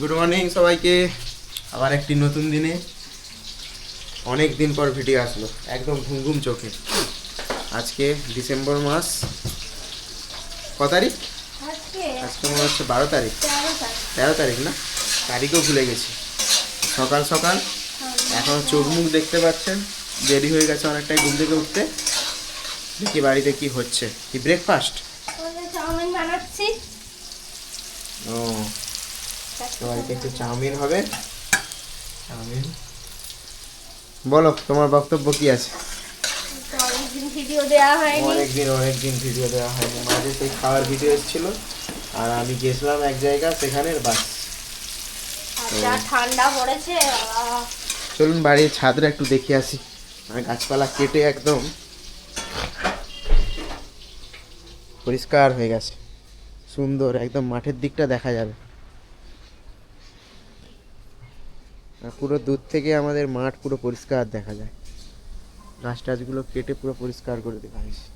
Good morning সবাইকে। আবার একটি নতুন দিনে। অনেক দিন পর ভিডিও আসলো। একদম ঘুম ঘুম চোখে। আজকে ডিসেম্বর মাস। ক তারিখ? আজকে মনে হচ্ছে বারো তারিখ। তেরো তারিখ। না? তারিখও ভুলে গেছি। সকাল সকাল। এখন চোখ মুখ দেখতে পাচ্ছেন? দেরি হয়ে গেছে অনেকটাই ঘুম থেকে উঠতে। দেখি বাড়িতে কি হচ্ছে। কি ব্রেকফাস্ট চাউমিন বানাচ্ছি। ও। তো বাড়িতে একটু চাউমিন হবে। চাউমিন। বলো তোমার বক্তব্য কি আছে? অনেকদিন ভিডিও দেওয়া হয়নি। অনেকদিন অনেকদিন ভিডিও দেওয়া হয়নি। মাঝে সেই খাওয়ার ভিডিও এসেছিল আর আমি গেছিলাম এক জায়গা সেখানে বাস। যা ঠান্ডা পড়েছে চলুন বাড়ির ছাদটা একটু দেখে আসি। মানে গাছপালা কেটে একদম পরিষ্কার হয়ে গেছে। সুন্দর একদম মাঠের দিকটা দেখা যাবে আর পুরো দূর থেকে আমাদের মাঠ পুরো পরিষ্কার দেখা যায়। গাছ টাছগুলো কেটে পুরো পরিষ্কার করে দেখা হয়েছে।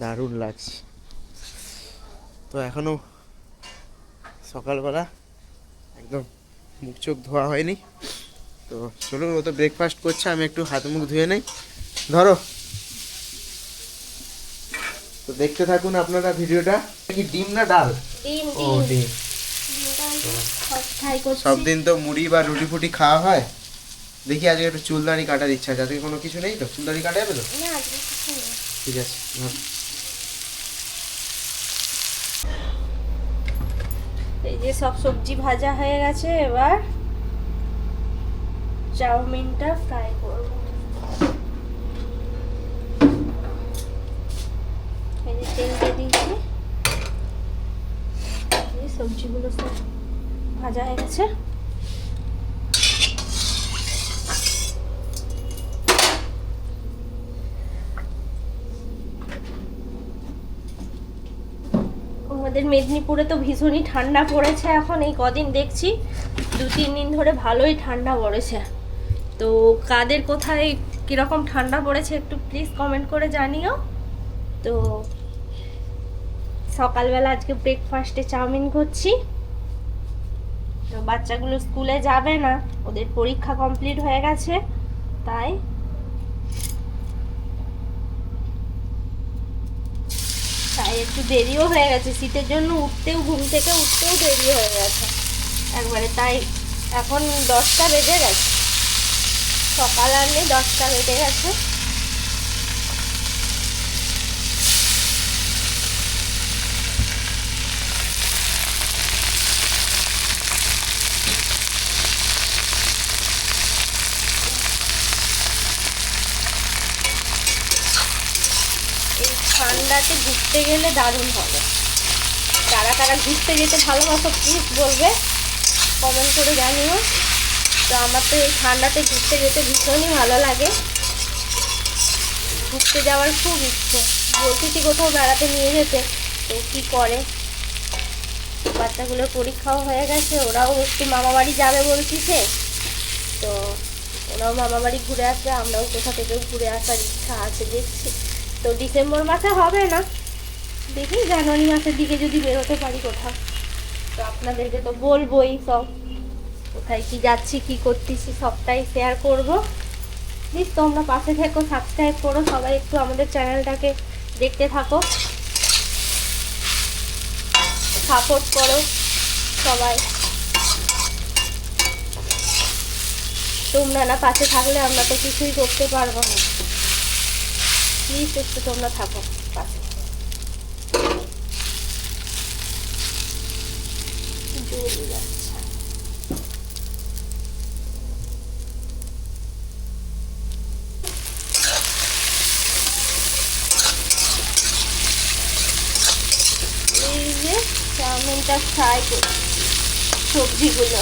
দারুণ লাগছে। তো এখনও সকালবেলা একদম মুখ চোখ ধোয়া হয়নি। তো চলুন ও তো ব্রেকফাস্ট করছে আমি একটু হাত মুখ ধুয়ে নেই। ধরো। তো দেখতে থাকুন আপনারা ভিডিওটা। কি ডিম না ডাল? ডিম ও ডিম। সব ফ্রাই করছি। সব দিন তো মুড়ি বা রুটি ফুটি খাওয়া হয়। দেখি আজকে একটু চুলদানি কাটার ইচ্ছা আছে। আজকে কোনো কিছু নেই তো? চুলদানি কাটা যাবে তো? না আজকে কিছু নেই। ঠিক আছে এই যে সব সবজি ভাজা হয়ে গেছে এবার চাউমিনটা ফ্রাই করব। এই যে তেল দিয়ে দিয়েছি এই সবজিগুলো সব ভাজা হয়ে গেছে। আমাদের মেদিনীপুরে তো ভীষণই ঠান্ডা পড়েছে এখন, এই কদিন দেখছি দু, তিন দিন ধরে ভালোই ঠান্ডা পড়েছে। তো কাদের কোথায় কীরকম ঠান্ডা পড়েছে একটু প্লিজ কমেন্ট করে জানিও। তো সকালবেলা আজকে ব্রেকফাস্টে চাউমিন করছি। তো বাচ্চাগুলো স্কুলে যাবে না, ওদের পরীক্ষা কমপ্লিট হয়ে গেছে, তাই তাই একটু দেরিও হয়ে গেছে, শীতের জন্য উঠতেও, ঘুম থেকে উঠতেও দেরি হয়ে গেছে। একবারে তাই এখন দশটা বেজে গেছে। সকাল আর নেই দশটা বেজে গেছে এই ঠান্ডাতে ঘুরতে গেলে দারুণ হবে। কারা কারা ঘুরতে যেতে ভালোবাসো প্লিজ বলবে। কমেন্ট করে জানিও। তো আমার তো এই ঠান্ডাতে ঘুরতে যেতে ভীষণই ভালো লাগে। ঘুরতে যাওয়ার খুব ইচ্ছে। বলতেছি কোথাও বেড়াতে নিয়ে যেতে, তো কী করে? বাচ্চাগুলোর পরীক্ষাও হয়ে গেছে, ওরাও একটু মামা বাড়ি যাবে বলছিছে তো ওরাও মামা বাড়ি ঘুরে আসবে, আমরাও কোথা থেকেও ঘুরে আসার ইচ্ছা আছে দেখছি। তো ডিসেম্বর মাসে হবে না। দেখি জানুয়ারি মাসের দিকে যদি বেরোতে পারি কোথাও। তো আপনাদেরকে তো বলবোই সব। কোথায় কি যাচ্ছি, কি করতেছি, সবটাই শেয়ার করব। প্লিজ তোমরা পাশে থেকো সাবস্ক্রাইব করো, সবাই একটু আমাদের চ্যানেলটাকে দেখতে থাকো। সাপোর্ট করো সবাই। তোমরা না পাশে থাকলে আমরা তো কিছুই করতে পারব না। প্লিজ একটু তোমরা থাকো পাশে জ্বলে যাচ্ছে। এই যে চাউমিনটা ফ্রাই করছি সবজিগুলো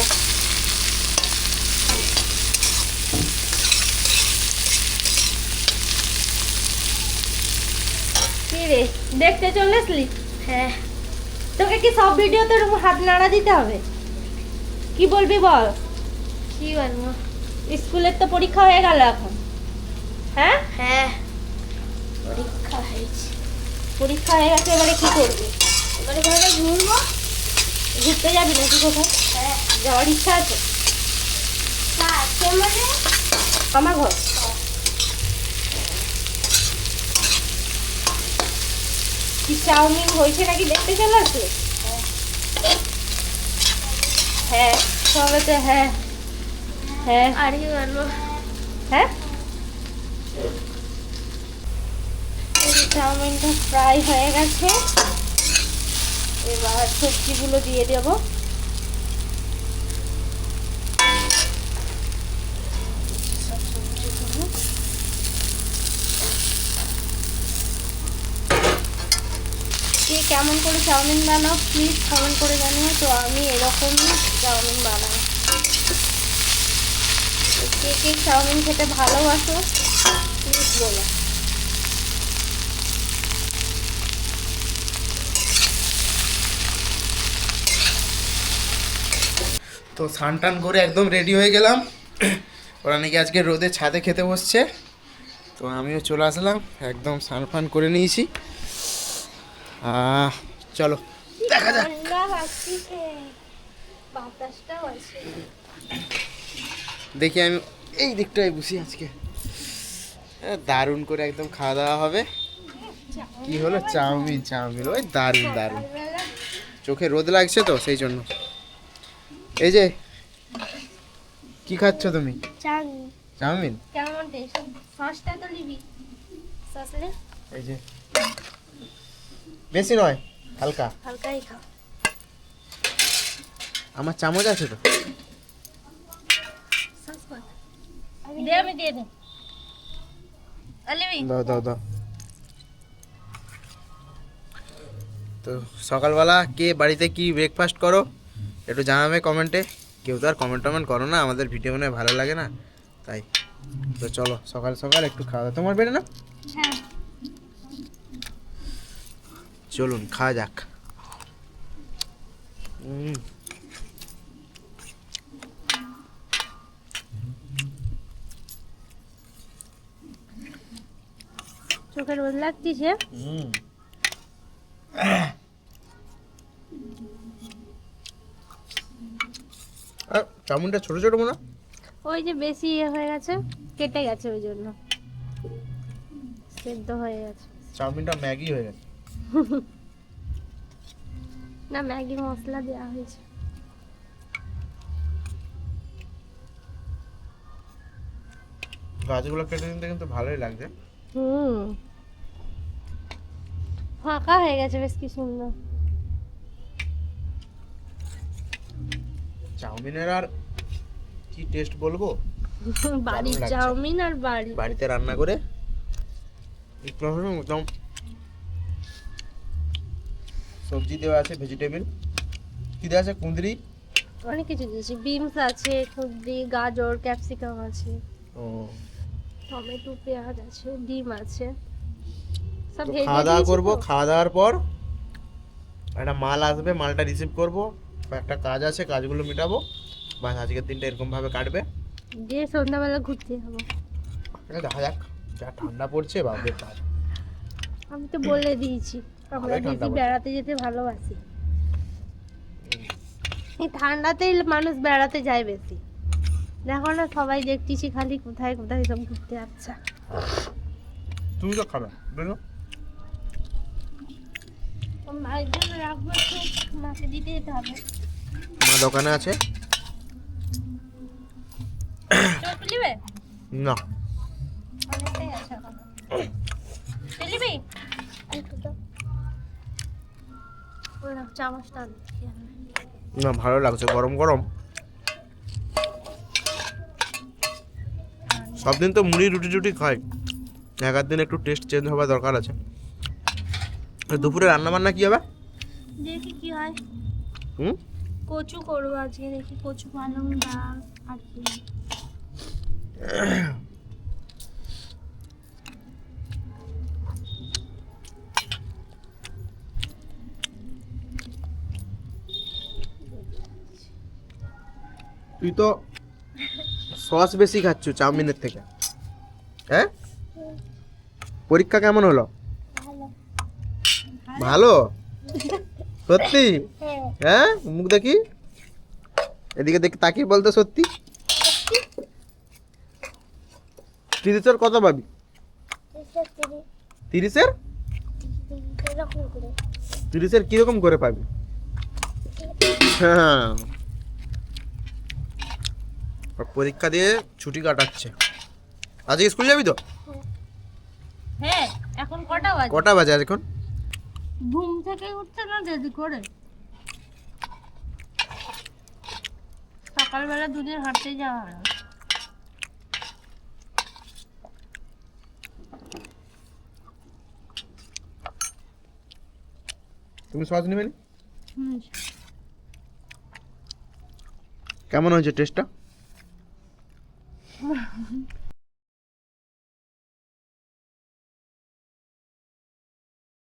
রে দেখতে চলে আসলি হ্যাঁ। তোকে কি সব ভিডিওতে এরকম হাত নাড়া দিতে হবে? কি বলবি বল? কি বলব? স্কুলের তো পরীক্ষা হয়ে গেল এখন। হ্যাঁ? হ্যাঁ পরীক্ষা হয়েছে। পরীক্ষা হয়ে গেছে এবারে কি করবি? এবারে ঘরে ঘুরবো? ঘুরতে যাবি নাকি কোথাও? হ্যাঁ। যাওয়ার ইচ্ছা আছে? মানে আমার ঘর। কি চাউমিন হয়েছে নাকি দেখতে চলে আসলে হ্যাঁ সবে তো হ্যাঁ। হ্যাঁ। আর কি বলব হ্যাঁ চাউমিনটা ফ্রাই হয়ে গেছে। এবার সবজিগুলো দিয়ে দেবো। কেমন করে চাউমিন বানাও প্লিজ কমেন্ট করে জানিও। তো আমি এরকমই চাউমিন বানাই। কে কে চাউমিন খেতে ভালোবাসো প্লিজ বলো। তো স্নান টান করে একদম রেডি হয়ে গেলাম। ওরা নাকি আজকে রোদে ছাদে খেতে বসছে। তো আমিও চলে আসলাম, একদম স্নান ফান করে নিয়েছি। চলো। দেখা যাক। দেখি আমি এই দিকটায় বসি আজকে। এ, দারুণ করে একদম খাওয়া দাওয়া হবে। কি হলো? Chow mein chow mein. ওই দারুণ দারুণ। চোখে রোদ লাগছে তো সেই জন্য। এই যে কি খাচ্ছ তুমি? Chow mein. Chow mein? কেমন টেস্ট? সসটা তো নিবি। সসলে? এই যে বেশি নয় হালকা। হালকাই খাও। আমার চামচ আছে তো? দে আমি দিয়ে দে দাও দাও দাও। তো সকালবেলা কে বাড়িতে কি ব্রেকফাস্ট করো একটু জানাবে কমেন্টে কেউ তো আর কমেন্ট টমেন্ট করো না আমাদের ভিডিও মনে হয় ভালো লাগে না। তাই। তো চলো সকাল সকাল একটু খাওয়া দাওয়া। তোমার বেড়ে না? চলুন খাওয়া যাক। চোখে রোদ লাগতেছে। উম। চাউমিনটা ছোট ছোট মনে ওই যে বেশি ইয়ে হয়ে গেছে কেটে গেছে ওই জন্য। সেদ্ধ হয়ে গেছে। চাউমিনটা ম্যাগি হয়ে গেছে। না ম্যাগি মশলা দেওয়া হয়েছে। গাছগুলো কেটে নিতে কিন্তু ভালোই লাগছে। হুম। ফাঁকা হয়ে গেছে বেশ কি সুন্দর। চাউমিনের আর কি টেস্ট বলব? বাড়ির চাউমিন আর বাড়ি বাড়িতে রান্না করে। একদম সবজি দেওয়া আছে ভেজিটেবল কি দেওয়া আছে? কুঁদরি? অনেক কিছু দিয়েছি বিনস আছে কুঁদরি গাজর ক্যাপসিকাম আছে। ও। টমেটো পেঁয়াজ আছে ডিম আছে। সব খাওয়া দাওয়া করব খাওয়া দাওয়ার পর একটা মাল আসবে মালটা রিসিভ করব। একটা কাজ আছে কাজগুলো মেটাবো। বাস আজকের দিনটা এরকম ভাবে কাটবে। দিয়ে সন্ধ্যাবেলা ঘুরতে যাব। এই দেখা যাক। যা ঠান্ডা পড়ছে বাপরে বাপ। আমি তো বলে দিয়েছি। আমরা বেশি বেড়াতে যেতে ভালোবাসি। এই ঠান্ডাতেই মানুষ বেড়াতে যায় বেশি। দেখো না সবাই দেখতেছি খালি কোথায় কোথায় সব ঘুরতে যাচ্ছে। তুমি তো খাবে হবে। মা দোকানে আছে? না। অনেকটাই আছে চামচটা না ভালো লাগছে। গরম গরম। সব দিন তো মুড়ি রুটি টুটি খাই। এক দিন একটু টেস্ট চেঞ্জ হওয়া দরকার আছে। দুপুরে রান্না বান্না কি হবে? দেখি কি হয়। হুম? কচু করব আজকে দেখি কচু ডাল আর কি। তুই তো সস বেশি খাচ্ছ চাউমিনের থেকে। হ্যাঁ? পরীক্ষা কেমন হলো? ভালো। সত্যি? হ্যাঁ? মুখ দেখি। এদিকে দেখি তাকিয়ে বলতে সত্যি। তিরিশের কত পাবি? তিরিশের তিরিশের কীরকম করে পাবি? হ্যাঁ। পরীক্ষা দিয়ে ছুটি কাটাচ্ছে। আজকে স্কুল যাবি তো? হ্যাঁ এখন কটা বাজে? কটা বাজে এখন? ঘুম থেকে উঠছে না দেরি করে। সকালবেলা দুদিন হাঁটতে যাওয়া হয়। তুমি সস নেবে কেমন হয়েছে টেস্টটা Mm -hmm.